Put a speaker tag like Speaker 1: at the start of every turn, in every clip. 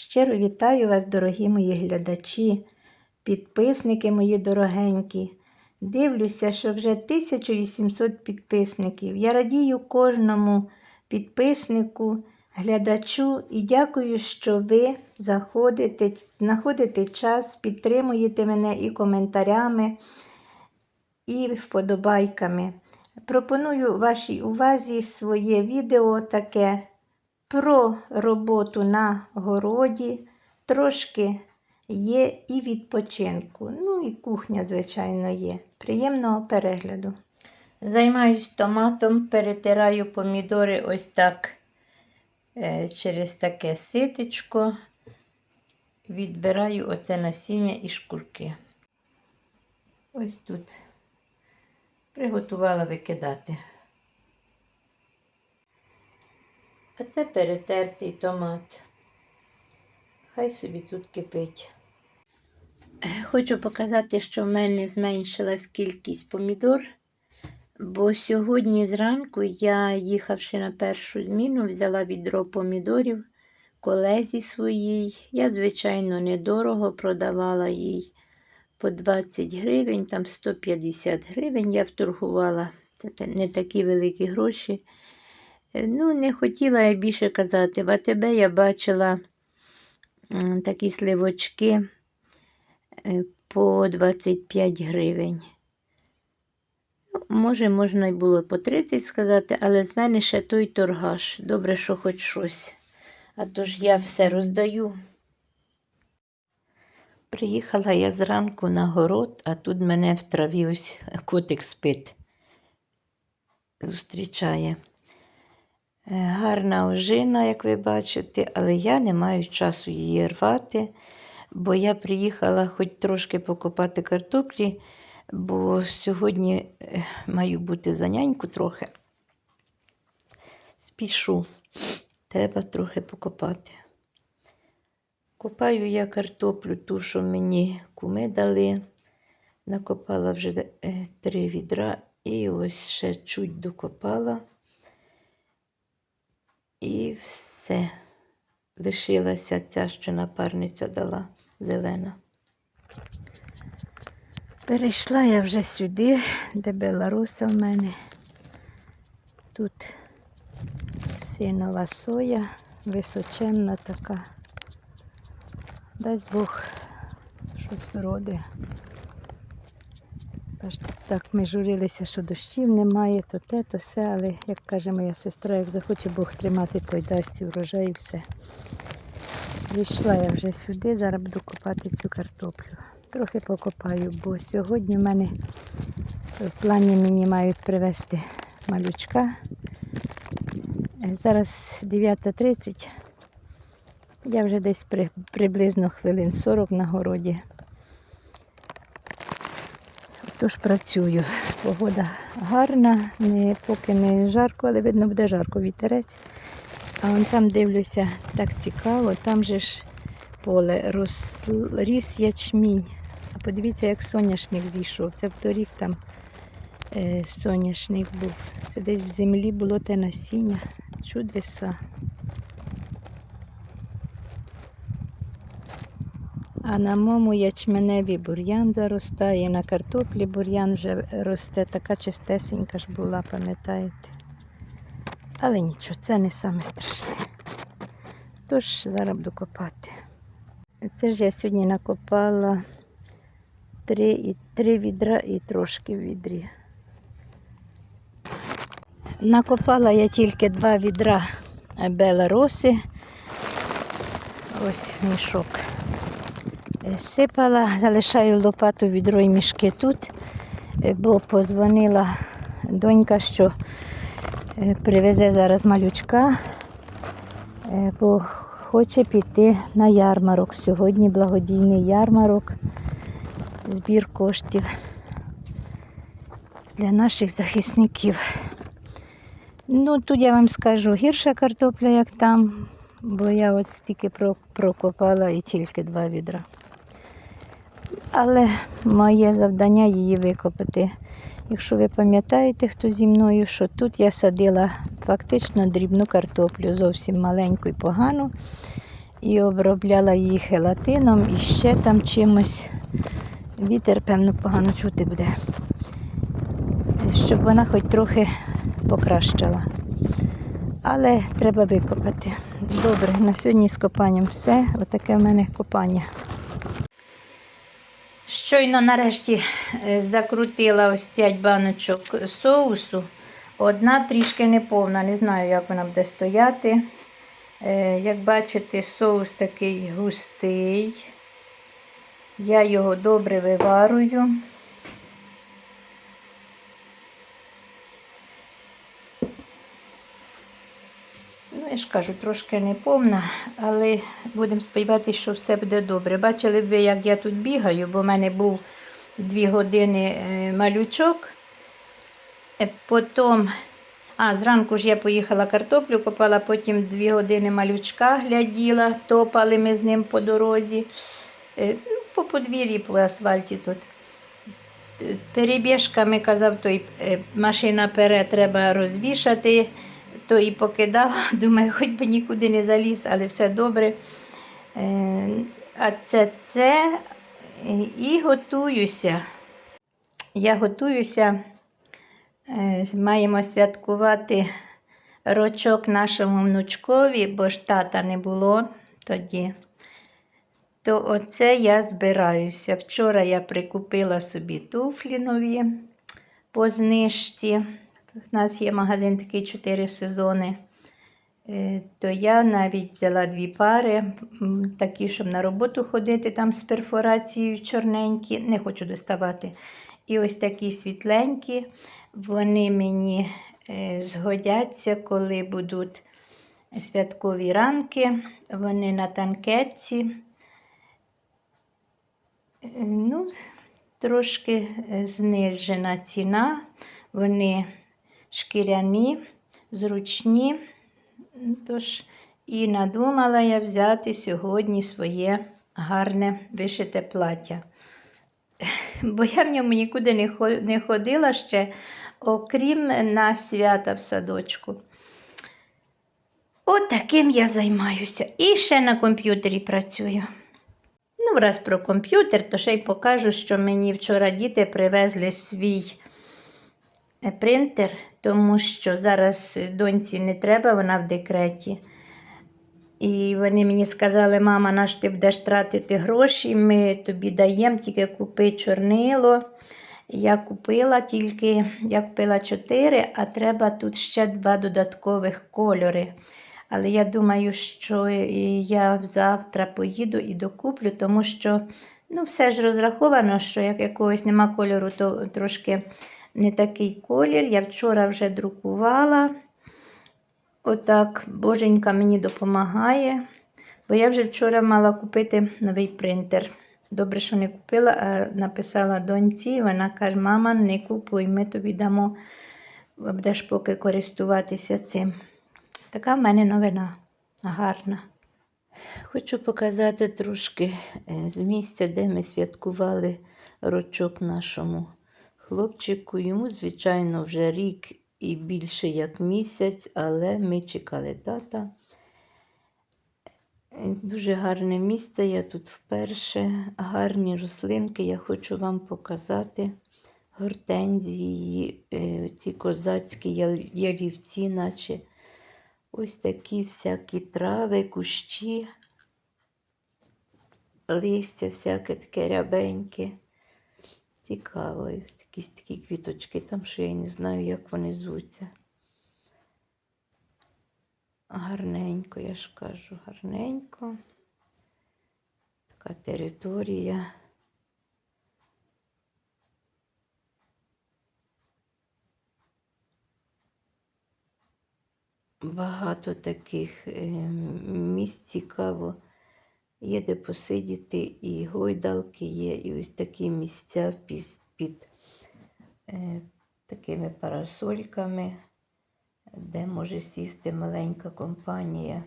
Speaker 1: Щиро вітаю вас, дорогі мої глядачі, підписники мої дорогенькі. Дивлюся, що вже 1800 підписників. Я радію кожному підписнику, глядачу і дякую, що ви заходите, знаходите час, підтримуєте мене і коментарями, і вподобайками. Пропоную вашій увазі своє відео таке про роботу на городі, трошки є і відпочинку. Ну і кухня, звичайно, є. Приємного перегляду. Займаюсь томатом, перетираю помідори ось так е, через таке ситечко. Відбираю оце насіння і шкурки. Ось тут приготувала викидати. А це перетертий томат. Хай собі тут кипить. Е, Хочу показати, що в мене зменшилась кількість помідор, бо сьогодні зранку я, їхавши на першу зміну, взяла відро помідорів колезі своїй. Я, звичайно, недорого продавала їй по 20 гривень, там 150 гривень я вторгувала. Це не такі великі гроші. Е, Ну, не хотіла я більше казати. В АТБ я бачила такі сливочки е, по 25 гривень. Ну, може, можна й було по 30 сказати, але з мене ще той торгаш. Добре, що хоч щось. А то ж я все роздаю. Приїхала я зранку на город, а тут мене в траві ось котик спить. Зустрічає. Е, Гарна ожина, як ви бачите, але я не маю часу її рвати, бо я приїхала хоч трошки покопати картоплі, бо сьогодні е, маю бути за няньку трохи. Спішу, треба трохи покопати. Копаю я картоплю, ту, що мені куми дали. Накопала вже е, три відра і ось ще чуть докопала. І все. Лишилася ця, що напарниця дала зелена. Перейшла я вже сюди, де Беларуса в мене. Тут синова соя, височенна така. Дасть Бог щось вроде. Бачите, так ми журилися, що дощів немає, то те, то все, але, як каже моя сестра, як захоче Бог тримати, то й дасть і врожай і все. Прийшла я вже сюди, зараз буду копати цю картоплю. Трохи покопаю, бо сьогодні в мене в плані мені мають привезти малючка. Е, Зараз 9.30. Я вже десь при, приблизно хвилин 40 на городі. Тож працюю. Погода гарна, не, поки не жарко, але видно буде жарко вітерець. А вон там дивлюся, так цікаво, там же ж поле рос, ріс ячмінь. А подивіться, як соняшник зійшов. Це вторік там е, соняшник був. Це десь в землі було те насіння. Чудеса. А на моєму ячменеві бур'ян заростає, на картоплі бур'ян вже росте, така чистесенька ж була, пам'ятаєте. Але нічого, це не саме страшне. Тож зараз буду копати. Це ж я сьогодні накопала три, і- три відра і трошки в відрі. Накопала я тільки два відра белароси. Ось мішок. Е, Сипала, залишаю лопату відро і мішки тут, е, бо позвонила донька, що е, привезе зараз малючка, бо хоче піти на ярмарок. Сьогодні благодійний ярмарок, збір коштів для наших захисників. Ну, тут я вам скажу гірша картопля, як там, бо я от стільки прокопала і тільки два відра. Але моє завдання її викопати. Якщо ви пам'ятаєте, хто зі мною, що тут я садила фактично дрібну картоплю, зовсім маленьку і погану. і обробляла її хелатином і ще там чимось. Вітер, певно, погано чути буде. Щоб вона хоч трохи покращила. Але треба викопати. Добре, на сьогодні з копанням все. Отаке в мене копання. Щойно нарешті е, закрутила ось 5 баночок соусу. Одна трішки неповна, не знаю, як вона буде стояти. Е, Як бачите, соус такий густий. Я його добре виварую. Я ж кажу, трошки неповна, але будемо сподіватися, що все буде добре. Бачили ви, як я тут бігаю, бо в мене був дві години е, малючок. Е, Потім, а, зранку ж я поїхала картоплю, копала, потім дві години малючка гляділа, топали ми з ним по дорозі, Е, ну, по подвір'ї, по асфальті тут. Перебіжками казав, той машина пере треба розвішати, то і покидала. Думаю, хоч би нікуди не заліз, але все добре. Е, А це це е, і готуюся. Я готуюся. Е, Маємо святкувати рочок нашому внучкові, бо ж тата не було тоді. То оце я збираюся. Вчора я прикупила собі туфлі нові по знижці. У нас є магазин такий 4 сезони. Е, То я навіть взяла дві пари, такі, щоб на роботу ходити там з перфорацією чорненькі. Не хочу доставати. І ось такі світленькі. Вони мені е, згодяться, коли будуть святкові ранки. Вони на танкетці. Е, Ну, трошки знижена ціна. Вони шкіряні, зручні. Тож, і надумала я взяти сьогодні своє гарне вишите плаття. Бо я в ньому нікуди не ходила ще, окрім на свята в садочку. От таким я займаюся. І ще на комп'ютері працюю. Ну, раз про комп'ютер, то ще й покажу, що мені вчора діти привезли свій е, принтер, тому що зараз доньці не треба, вона в декреті. І вони мені сказали, мама, наш ти будеш тратити гроші, ми тобі даємо, тільки купи чорнило. Я купила тільки, я купила 4, а треба тут ще два додаткових кольори. Але я думаю, що я завтра поїду і докуплю, тому що ну, все ж розраховано, що як якогось нема кольору, то трошки не такий колір. Я вчора вже друкувала. Отак, боженька мені допомагає, бо я вже вчора мала купити новий принтер. Добре, що не купила, а написала доньці, вона каже: мама, не купуй, ми тобі дамо, будеш поки користуватися цим. Така в мене новина гарна. Хочу показати трошки е, з місця, де ми святкували рочок нашому хлопчику. Йому, звичайно, вже рік і більше як місяць, але ми чекали тата. Е, Дуже гарне місце. Я тут вперше. Гарні рослинки. Я хочу вам показати гортензії, е, ці козацькі ялівці, наче ось такі всякі трави, кущі, листя, всяке таке рябеньке. Цікаво, і ось такі, квіточки, там що я не знаю, як вони звуться. Гарненько, я ж кажу, гарненько. Така територія. Багато таких е, місць цікаво. Є де посидіти, і гойдалки є, і ось такі місця під, під е, такими парасольками, де може сісти маленька компанія.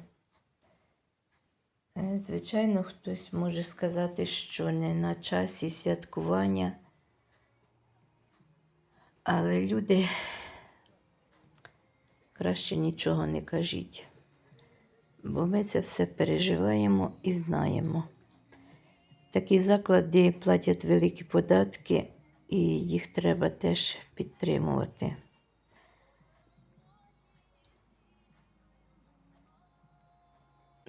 Speaker 1: Е, Звичайно, хтось може сказати, що не на часі святкування, але люди краще нічого не кажіть. Бо ми це все переживаємо і знаємо. Такі заклади платять великі податки, і їх треба теж підтримувати.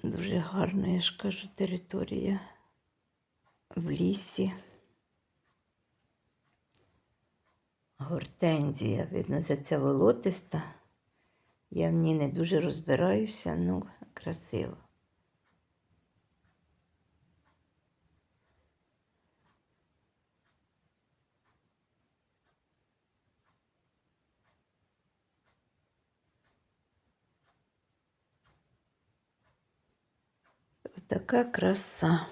Speaker 1: Дуже гарна, я ж кажу, територія в лісі. Гортензія, видно, за ця волотиста. Я в ній не дуже розбираюся, ну, красиво. Така краса.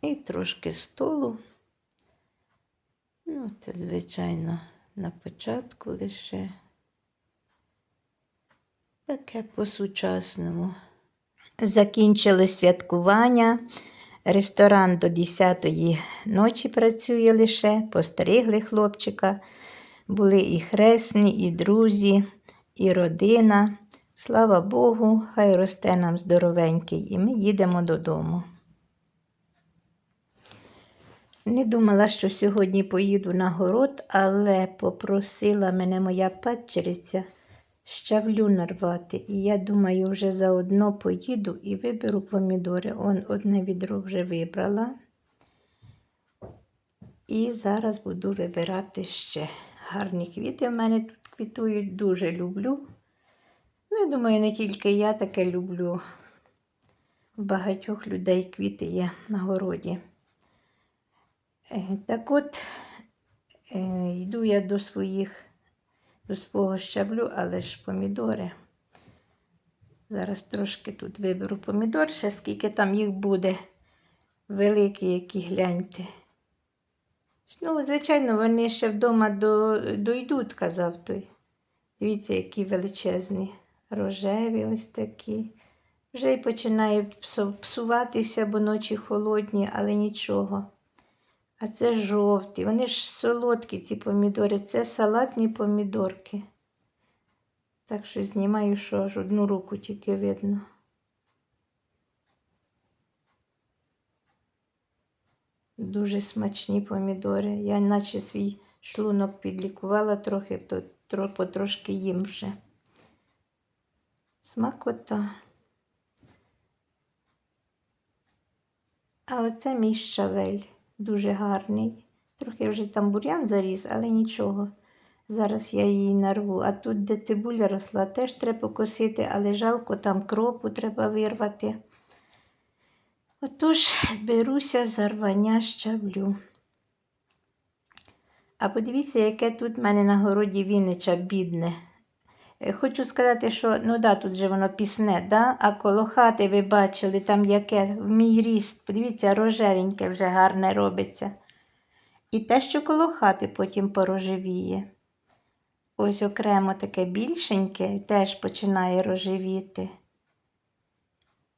Speaker 1: І трошки столу. Ну, це, звичайно, на початку лише. Таке по-сучасному. Закінчилось святкування. Ресторан до 10-ї ночі працює лише, постригли хлопчика. Були і хресні, і друзі, і родина. Слава Богу, хай росте нам здоровенький, і ми їдемо додому. Не думала, що сьогодні поїду на город, але попросила мене моя падчериця щавлю нарвати. І я думаю, вже заодно поїду і виберу помідори. Он одне відро вже вибрала. І зараз буду вибирати ще. Гарні квіти в мене тут квітують, дуже люблю. Ну, я думаю, не тільки я таке люблю. У багатьох людей квіти є на городі. Е, Так от, е, йду я до своїх, до свого щаблю, але ж помідори. Зараз трошки тут виберу помідор, ще скільки там їх буде. Великі, які гляньте. Ну, звичайно, вони ще вдома до, дойдуть, казав той. Дивіться, які величезні, рожеві ось такі. Вже й починає псуватися, бо ночі холодні, але нічого. А це жовті. Вони ж солодкі, ці помідори. Це салатні помідорки. Так що знімаю, що аж одну руку тільки видно. Дуже смачні помідори. Я наче свій шлунок підлікувала трохи, то тро- потрошки їм вже. Смакота. А оце мій щавель. Дуже гарний. Трохи вже там бур'ян заріс, але нічого. Зараз я її нарву. А тут, де цибуля росла, теж треба покосити, але жалко, там кропу треба вирвати. Отож, беруся за рвання щавлю. А подивіться, яке тут в мене на городі вінича бідне. Е, Хочу сказати, що ну да, тут же воно пісне, да? а коло хати ви бачили, там яке в мій ріст. Подивіться, рожевеньке вже гарне робиться. І те, що коло хати потім порожевіє. Ось окремо таке більшеньке теж починає рожевіти.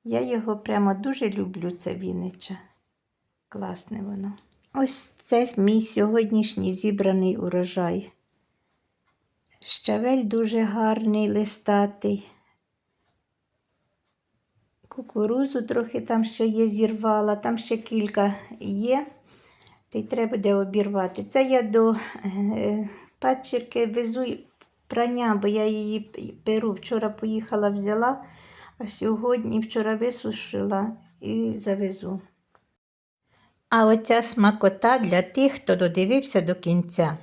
Speaker 1: Я його прямо дуже люблю, це вінича. Класне воно. Ось це мій сьогоднішній зібраний урожай. Щавель дуже гарний, листатий. Кукурузу трохи там ще є, зірвала, там ще кілька є. Та й треба де обірвати. Це я до е, падчерки везу прання, бо я її беру. Вчора поїхала, взяла, а сьогодні вчора висушила і завезу. А оця смакота для тих, хто додивився до кінця.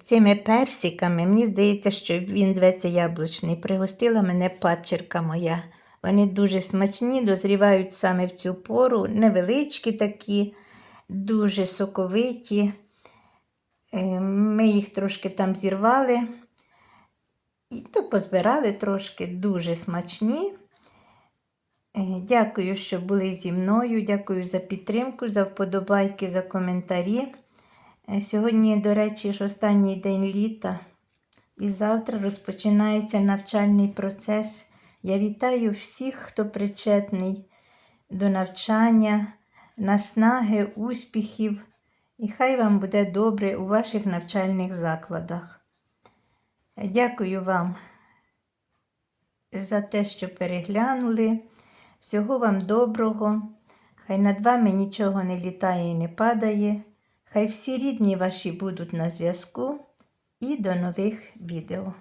Speaker 1: Цими персиками, мені здається, що він зветься яблучний. Пригостила мене падчерка моя. Вони дуже смачні, дозрівають саме в цю пору, невеличкі такі, дуже соковиті. Е, Ми їх трошки там зірвали, і то позбирали трошки, дуже смачні. Е, Дякую, що були зі мною. Дякую за підтримку, за вподобайки, за коментарі. Е, Сьогодні, до речі, ж останній день літа, і завтра розпочинається навчальний процес. Я вітаю всіх, хто причетний до навчання, наснаги, успіхів, і хай вам буде добре у ваших навчальних закладах. Е, Дякую вам за те, що переглянули. Всього вам доброго. Хай над вами нічого не літає і не падає. Хай всі рідні ваші будуть на зв'язку. І до нових відео.